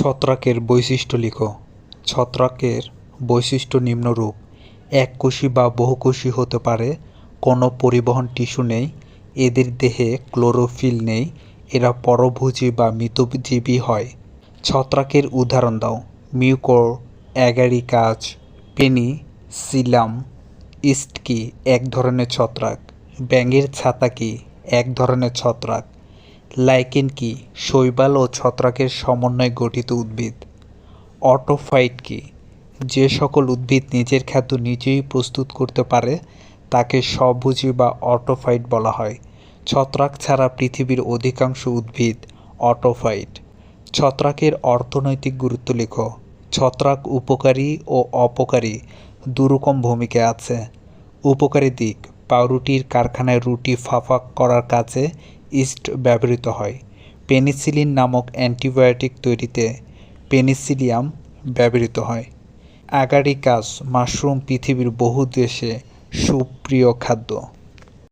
ছত্রাকের বৈশিষ্ট্য লিখো। ছত্রাকের বৈশিষ্ট্য নিম্নরূপ। এককোষী বা বহুকোষী হতে পারে, কোনো পরিবহন টিস্যু নেই, এদের দেহে ক্লোরোফিল নেই, এরা পরভোজী বা মৃতজীবী হয়। ছত্রাকের উদাহরণ দাও। মিউকোর, অ্যাগারিকাস পেনিসিলাম ইস্টকি, এক ধরনের ছত্রাক। ব্যাঙের ছাতা কি? এক ধরনের ছত্রাক। লাইকেন কি শৈবাল ও ছত্রাকের সমন্বয়ে গঠিত উদ্ভিদ? অটোফাইট কি? যে সকল উদ্ভিদ নিজের খাদ্য নিজেই প্রস্তুত করতে পারে, তাকে স্বভোজী বা অটোফাইট বলা হয়। ছত্রাক ছাড়া পৃথিবীর অধিকাংশ উদ্ভিদ অটোফাইট। ছত্রাকের অর্থনৈতিক গুরুত্ব লেখ। ছত্রাক উপকারী ও অপকারী দুরকম ভূমিকা আছে। উপকারী দিক, পাউরুটির কারখানায় রুটি ফাঁপা করার কাজে ইস্ট ব্যবহৃত হয়। পেনিসিলিন নামক অ্যান্টিবায়োটিক তৈরিতে পেনিসিলিয়াম ব্যবহৃত হয়। অ্যাগারিকাস মাশরুম পৃথিবীর বহু দেশে সুপ্রিয় খাদ্য।